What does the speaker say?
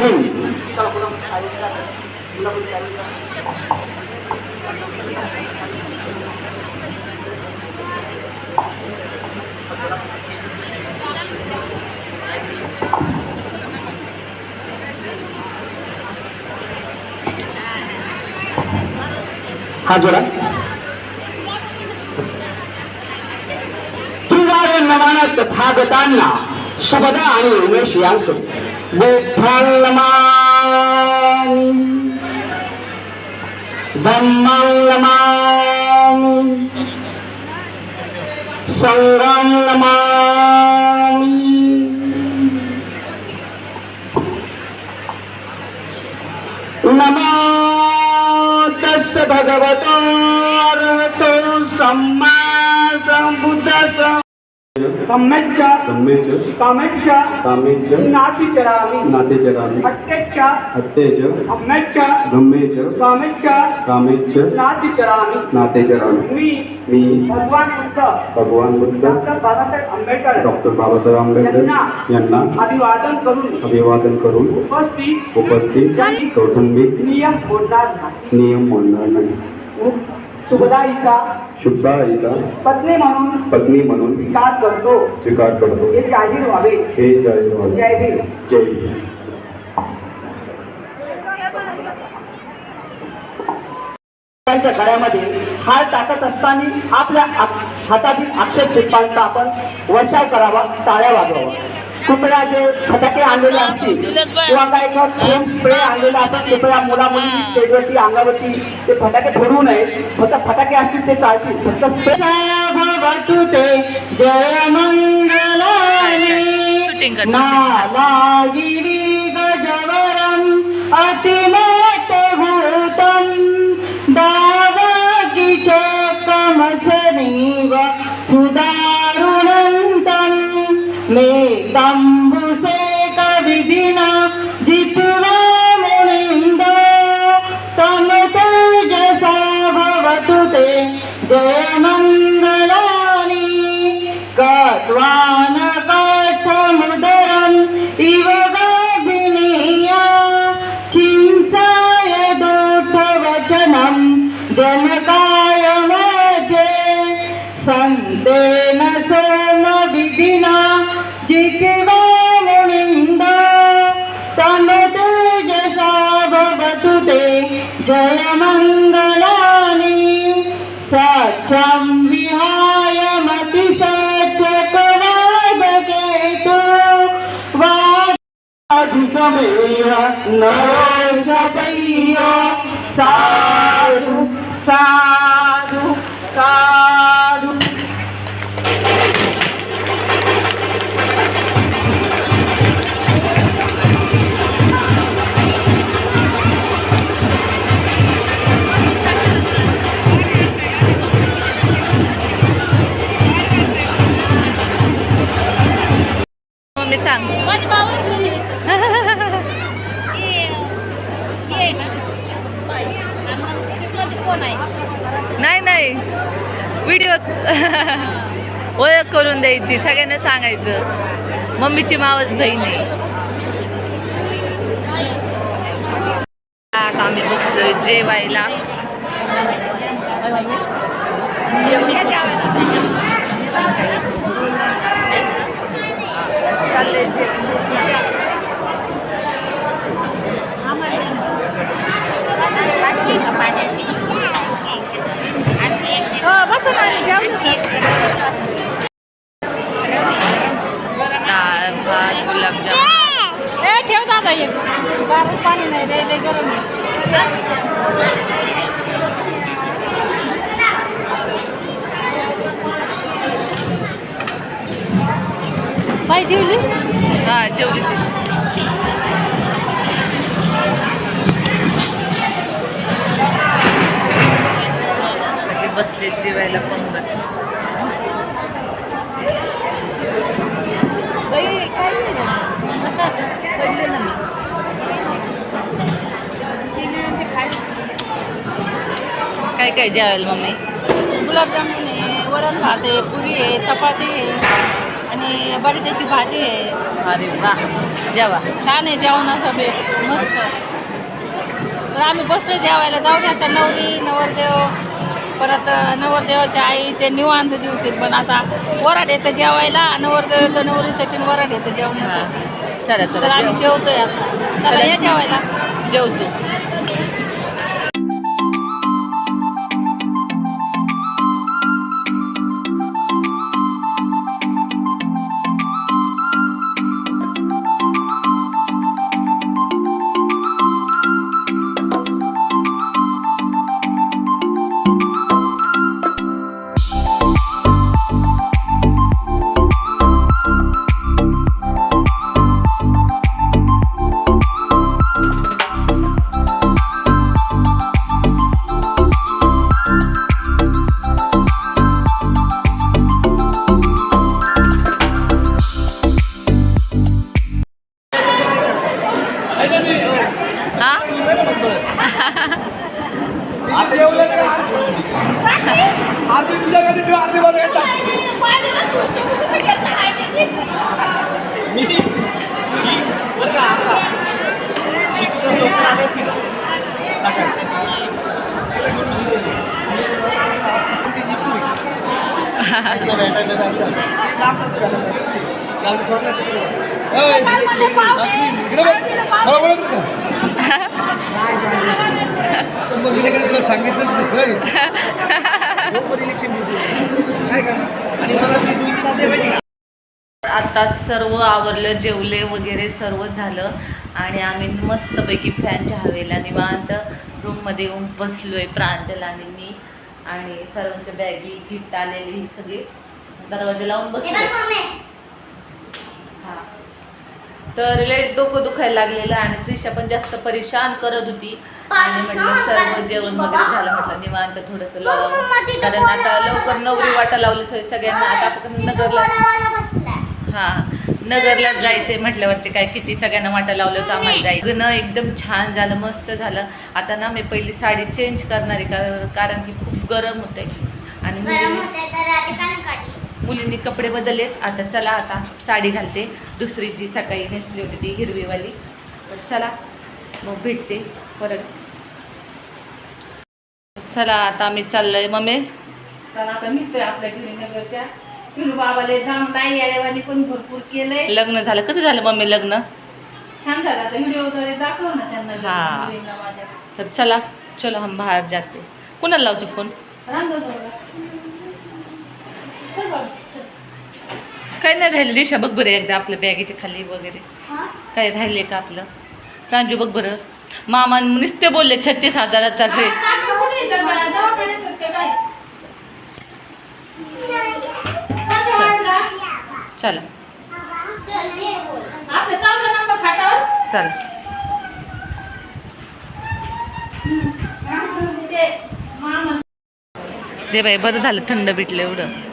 हा जोडा. त्रिवार नवान तथागतांना सुभदा आणि उमेश यांकडून. Buddhan naman Dhamman naman Sanggan naman Namo Bhagavato Sama Samma Sambuddhasa सम्यक् सम्यच कामेच्छ कामेच नातिचरामि नातेचरामि अत्यच्छ अत्येच अम्मेच्छ ब्रह्मेच कामेच्छ कामेच नातिचरामि नातेचरामि मी मी भगवान बुद्ध। भगवान बुद्ध। डॉक्टर बाबासाहेब आंबेडकर। डॉक्टर बाबासाहेब आंबेडकर यांना अभिवादन करून अभिवादन करून उपस्थित उपस्थित कौटुंबिक नियम नाही। नियम मोडणार नाही। सुखदाईचा शुद्ध आईचा पत्नी म्हणून पत्नी म्हणून स्वीकार करतो. स्वीकार करतो. हे जाहीर व्हावे. हे जय भवानी. जय भीम. जय भीम. त्यांच्या गळ्यामध्ये हार टाकत असताना आपल्या हातातील अक्षय पुष्पांचा आपण वर्षाव करावा टाळ्या वाजवावा. कृपया जे फटाके आणलेले असतील किंवा काय फोन स्प्रे आणलेला असेल कृपया मुला मुली स्टेजवरती अंगावरती ते फटाके फोडू नये. फक्त फटाके असतील ते चालतील. फक्त स्प्रे भवतु ते जय मंगलाने कर नालागिरी गजवरम् दावकी चोकमसनीव सुदारुणन्तम् मेदम्बुसे कविधिना जितवा मुनिंद तम तेजसा भवतु ते जयमङ्गलानि सन्तेन सोमविधिना जितिवा मुनिन्द तम तेजसा भवतु ते जयमङ्गलानि सत्यं विहाय मति सचकवादकेतु वाधिकमेय नरसपय्य साधु साधु साधु कोण आहे नाही नाही. व्हिडिओ ओळख करून द्यायची सगळ्यांना सांगायचं. मम्मीची मावस बहीण आहे. आम्ही बसलोय जेवायला. मम्मी? जेवायला. चाललंय जेवण हो बसा ना जेवण डाळ भात गुलाबजाम ए ठेव दादा ये गार पाणी नाही रे लय गरम बाई जेवली? हा जेवली. सगळे बसले जेवायला पंगत. काय. पडले ना मी. काय काय जेवायला मम्मी? गुलाबजामुन आहे वरण भात आहे पुरी आहे चपाती आहे. आणि बटाट्याची भाजी आहे. अरे वा जेवा. छान आहे जेवणाचा बेत मस्त. तर आम्ही बसलो जेवायला. जाऊ द्या आता नवरी नवरदेव परत नवरदेवाची आई ते निवांत जेवतील. पण आता वराड येतं जेवायला नवरदेव येतं नवरीसाठी वराड येतं हा. जेवणासाठी चला तर चला आम्ही जेव. जेवतोय आता. चला. या जेवायला. जेवतो. इकडे बघ. मला ओळख तुला सांगितलं नसेल? बरोबर इलेक्शन काय करणार? आणि मला ती दोन तास द्यावी. आत्ताच सर्व आवरलं जेवले वगैरे सर्व झालं. आणि आम्ही मस्तपैकी फॅनच्या हवेला निवांत रूममध्ये येऊन बसलोय प्रांजल आणि मी. आणि सर्वांच्या बॅगी गिफ्ट आलेली ही सगळी. दरवाजा लावून बसलो हा. तर लय डोकं दुखायला लागलेलं आणि त्रिशा पण जास्त परेशान करत होती. आणि म्हटलं सर्व जेवण वगैरे झालं म्हटलं निवांत थोडंसं लावावं कारण आता लवकर नवरी वाटा लावली सोय सगळ्यांना. आता आपण नगरला हा नगरला जायचंय म्हटल्यावरती काय किती सगळ्यांना वाटा लावलं तर आम्हाला जायचं लग्न एकदम छान झालं मस्त झालं. आता ना मी पहिली साडी चेंज करणार कारण की खूप गरम होते मुलींनी कपडे बदललेत. आता चला आता साडी घालते. दुसरी जी सकाळी नेसली होती ती हिरवीवाली. तर चला मग भेटते परत. चला आता आम्ही चाललोय मम्मी. आता निघतोय आपल्या घरी नगरच्या पिलू बाबाले जाम नाही येड्यावानी पण भरपूर केलंय. लग्न झालं. कसं झालं मम्मी लग्न? छान झालं. आता व्हिडिओ वगैरे दाखव ना त्यांना लग्न. मुलींना माझ्या. तर चला चलो हम बाहेर जाते. कुणाला लावतो फोन बाबा, चल. काय नाही राहिलं दिशा बघ बरं एकदा आपल्या बॅगेच्या खाली वगैरे. काय राहिले का आपलं? प्रांजू बघ बरं. मामा नुसते बोलले छत्तीस हजाराचा ड्रेस? चला. चला. दे बाई बरं झालं थंड भेटलं एवढं.